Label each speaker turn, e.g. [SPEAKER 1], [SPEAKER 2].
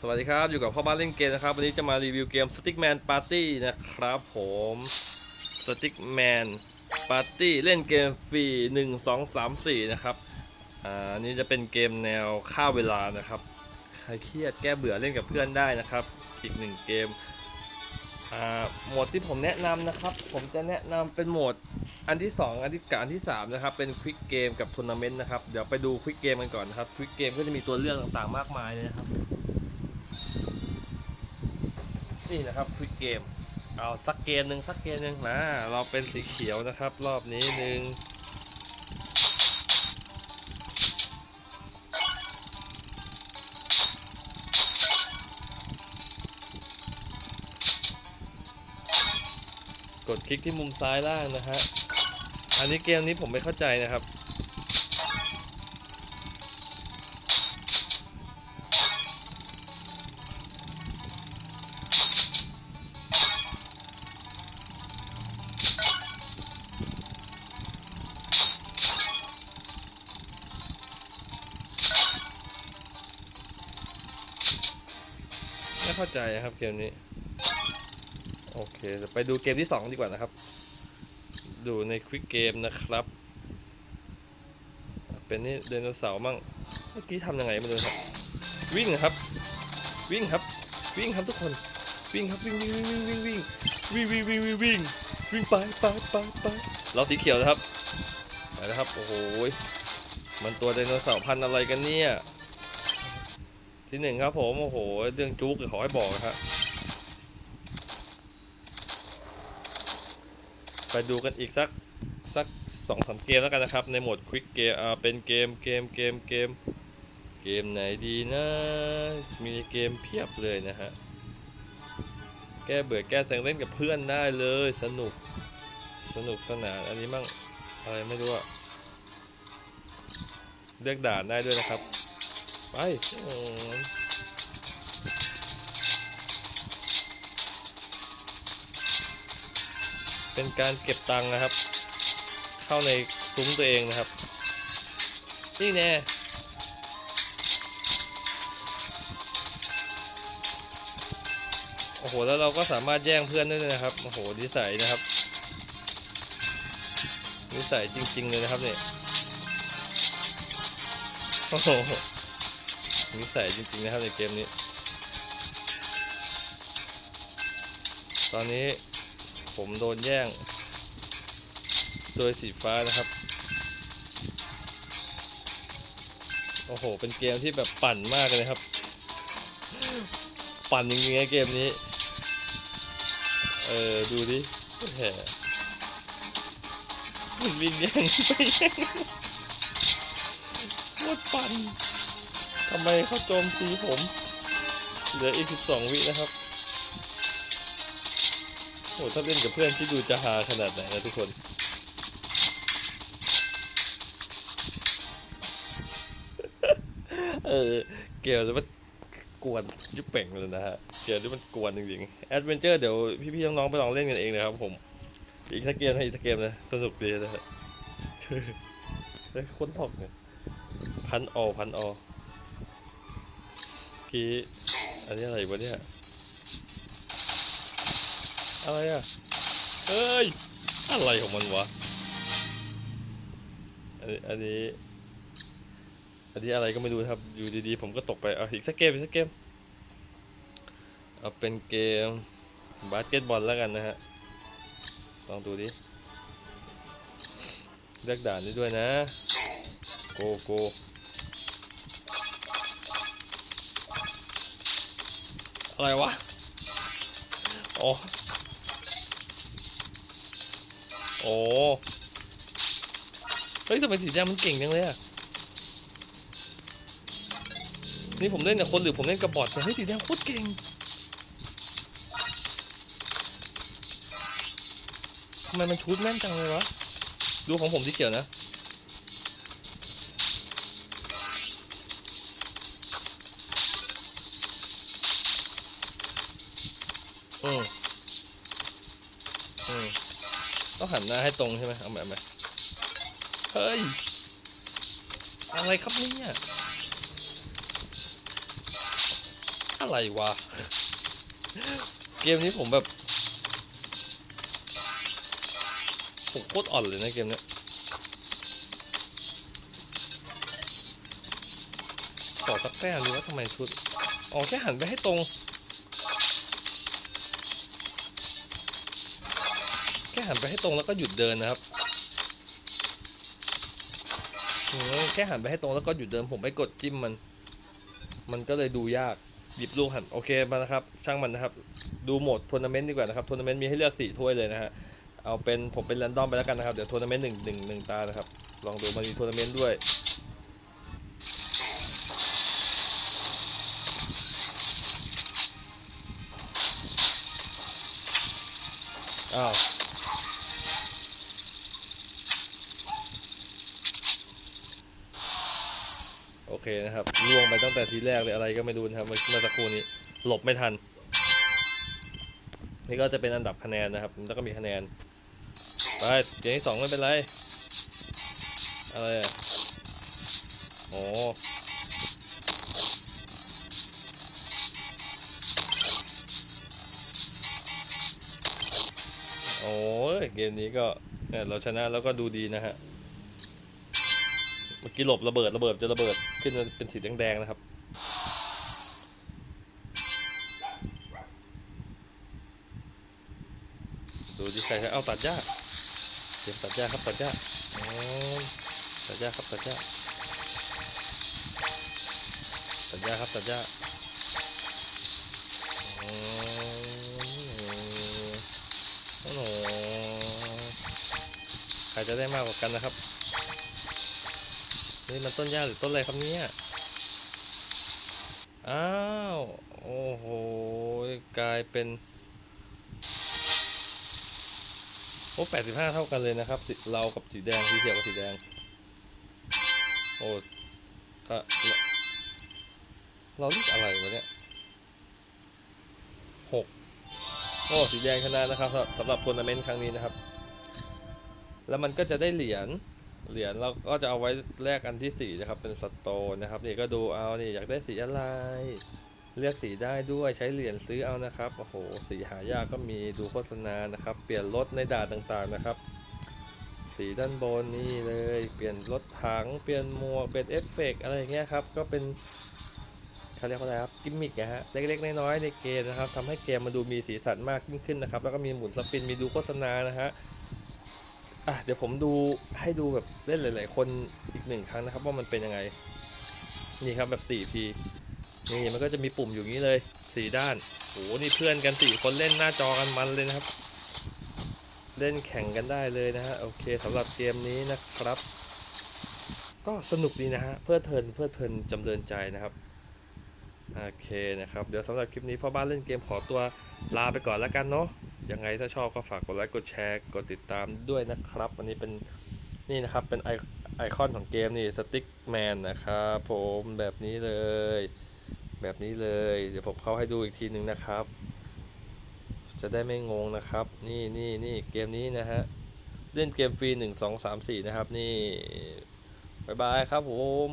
[SPEAKER 1] สวัสดีครับอยู่กับพ่อบ้านเล่นเกมนะครับ วันนี้จะมารีวิวเกม Stickman Party นะครับผม Stickman Party เล่นเกมฟรี 1 2 3 4 นะครับอ่าอันนี้จะเป็นเกมแนวฆ่าเวลานะครับใครเครียดแก้เบื่อเล่นกับเพื่อนได้นะครับ อีกหนึ่งเกมอ่าโหมดที่ผมแนะนำนะครับ ผมจะแนะนำเป็นโหมดอันที่ 2 อันที่กับอันที่ 3 นะครับ เป็นควิกเกมกับทัวร์นาเมนต์นะครับเดี๋ยวไปดูควิกเกมกันก่อนนะครับควิกเกมก็จะมีตัวเลือกต่างๆมากมายเลยนะครับ นี่นะครับควิกเกมเอาสักเกมหนึ่งสักเกมหนึ่งนะเราเป็นสีเขียวนะครับ รอบนี้หนึ่งกดคลิกที่มุมซ้ายล่างนะฮะอันนี้เกมนี้ผมไม่เข้าใจนะครับ เข้าใจนะครับเกมนี้ โอเคไปดูเกมที่2ดีกว่านะครับ ดูในควิกเกมนะครับ เป็นนี่ไดนเสาร์มั่งเมื่อกี้ทำยังไงมาดูครับ วิ่งครับ วิ่งครับ วิ่งครับทุกคน วิ่งครับวิ่งวิ่งวิ่งวิ่งวิ่งวิ่งวิ่งวิ่งวิ่งวิ่งวิ่งไปไปไปไปเราสีเขียวนะครับไปนะครับ โอ้โหมันตัวไดโนเสาร์พันธุ์อะไรกันเนี่ย ที่หนึ่งครับผมโอ้โห เรื่องจุกขอให้บอกนะครับไปดูกันอีกสักสักสองสามเกมแล้วกันนะครับ ในโหมดควิกเกมอ่าเป็นเกมเกมเกมเกมเกมไหนดีนะ มีเกมเพียบเลยนะฮะ แก้เบื่อแก้แซงเล่นกับเพื่อนได้เลยสนุกสนุกสนานอันนี้มั่งอะไรไม่รู้อะเลือกด่านได้ด้วยนะครับ ไปเป็นการเก็บตังค์นะครับ เข้าในซุ้มตัวเองนะครับ นี่แน่โอ้โห แล้วเราก็สามารถแย่งเพื่อนได้ด้วยนะครับ โอ้โหนิสัยนะครับนิสัยจริง ๆ เลยนะครับเนี่ยโอ้โห นิสัยจริงๆนะครับในเกมนี้ ตอนนี้ผมโดนแย่ง โดยสีฟ้านะครับ โอ้โห เป็นเกมที่แบบปั่นมากเลยครับ ปั่นจริงๆไงเกมนี้ เออ ดูดิแหมมันวิ่งแย่งไปแย่งโคตรปั่น ทำไมเขาโจมตีผม เหลืออีก 12 วินะครับโอ้ถ้าเล่นกับเพื่อนที่ดูจะฮาขนาดไหนนะทุกคนเออเกมนี้มันกวนยิบเป่งเลยนะฮะเกมนี้มันกวนจริงๆแอดเวนเจอร์เดี๋ยวพี่ๆน้องๆไปลองเล่นกันเองนะครับผม อีกสักเกมนะอีกสักเกมนะสนุกดีนะฮะเฮ้ยคนหลอกเนี่ยพันออพันออ กี้ อันนี้อะไรวะเนี่ย อะไรอะ เอ้ย อะไรของมันวะ อันนี้ อันนี้ อันนี้อะไรก็ไม่รู้ครับ อยู่ดีๆ ผมก็ตกไป เอาอีกสักเกมอีกสักเกม เอาเป็นเกมบาสเกตบอลแล้วกันนะฮะ ลองดูดิเลือกด่านนี้ด้วยนะ โกโก อะไรวะโอ๋อโอ้เฮ้ยทำไมสีแดงมันเก่งจังเลยอะนี่ผมเล่นกับคนหรือผมเล่นกับบอทแต่เฮ้ยสีแดงโคตรเก่งทำไมมันชูดแม่นจังเลยวะ ดูของผมที่เกี่ยวนะ อืมอืมต้องหันหน้าให้ตรงใช่ไหมเอาใหม่ใหม่เฮ้ย อะไรครับเนี่ยอะอะไรวะ เกมนี้ผมแบบ ผมโคตรอ่อนเลยนะเกมเนี้ยขอสักแต้มดูว่าทำไมชุด อ๋อแค่หันไปให้ตรง หันไปให้ตรงแล้วก็หยุดเดินนะครับอืมแค่หันไปให้ตรงแล้วก็หยุดเดินผมไปกดจิ้มมัน มันก็เลยดูยากหยิบลูกหันโอเคมานะครับ ช่างมันนะครับ ดูโหมดทัวร์นาเมนต์ดีกว่านะครับทัวร์นาเมนต์มีให้เลือกสี่ถ้วยเลยนะฮะเอาเป็นผมเป็นแรนดอมไปแล้วกันนะครับเดี๋ยวทัวร์นาเมนต์หนึ่งหนึ่งหนึ่งตานะครับลองดูมันมีทัวร์นาเมนต์ด้วยอ้าว เคนะครับล่วงไปตั้งแต่ทีแรกเลยอะไรก็ไม่รู้นะครับเมื่อสักครู่นี้หลบไม่ทัน นี่ก็จะเป็นอันดับคะแนนนะครับแล้วก็มีคะแนนไปเกมที่สองไม่เป็นไรอะไรอะโอ้โอ้เกมนี้ก็เนี่ยเราชนะแล้วก็ดูดีนะฮะ เมื่อกี้หลบระเบิดระเบิดจะระเบิด ขึ้นมาเป็นสีแดงๆนะครับ ดูที่ใครครับเอาตัดหญ้าเตรียมตัดหญ้าครับตัดหญ้าอ้ยตัดหญ้าครับตัดหญ้าตัดหญ้าครับตัดหญ้าอ้ยโอ้โหใครจะได้มากกว่ากันนะครับ นี่มันต้นหญ้าหรือต้นอะไรครับเนี่ย อ้าว โอ้โห กลายเป็น โอ้แปดสิบห้าเท่ากันเลยนะครับสีเรากับสีแดง สีเขียวกับสีแดง โอ้ก็เราเรียกอะไรวะเนี่ยหกโอ้สีแดงชนะนะครับสำหรับทัวร์นาเมนต์ครั้งนี้นะครับ แล้วมันก็จะได้เหรียญ เหรียญเราก็จะเอาไว้แลกอันที่สี่นะครับ เป็นสโตนนะครับ นี่ก็ดูเอานี่อยากได้สีอะไร เลือกสีได้ด้วยใช้เหรียญซื้อเอานะครับโอ้โหสีหายากก็มีดูโฆษณานะครับ เปลี่ยนรถในด่านต่างๆนะครับ สีด้านบนนี่เลยเปลี่ยนรถถังเปลี่ยนหมวกเปลี่ยนเอฟเฟกต์อะไรอย่างเงี้ยครับก็เป็นเขาเรียกว่าอะไรครับกิมมิกนะฮะเล็กๆน้อยๆในเกมนะครับทำให้เกมมันดูมีสีสันมากยิ่งขึ้นนะครับ แล้วก็มีหมุนสปินมีดูโฆษณานะฮะ อะเดี๋ยวผมดูให้ดูแบบเล่นหลาย ๆ คนอีกหนึ่งครั้งนะครับ ว่ามันเป็นยังไง นี่ครับแบบ 4P นี่มันก็จะมีปุ่มอยู่นี้เลยสี่ด้านโหนี่เพื่อนกันสี่คนเล่นหน้าจอกันมันเลยนะครับ เล่นแข่งกันได้เลยนะฮะโอเคสำหรับเกมนี้นะครับ ก็สนุกดีนะฮะเพลิดเพลินเพลิดเพลินจำเริญใจนะครับ โอเคนะครับ เดี๋ยวสำหรับคลิปนี้พ่อบ้านเล่นเกมขอตัวลาไปก่อนแล้วกันเนาะยังไงถ้าชอบก็ฝากกดไลค์กดแชร์กดติดตามด้วยนะครับ วันนี้เป็นนี่นะครับเป็นไอไอคอนของเกมนี่สติ๊กแมนนะครับผมแบบนี้เลย แบบนี้เลย เดี๋ยวผมเข้าให้ดูอีกทีหนึ่งนะครับ จะได้ไม่งงนะครับ นี่นี่นี่เกมนี้นะฮะเล่นเกมฟรีหนึ่งสองสามสี่นะครับ นี่บายบายครับผม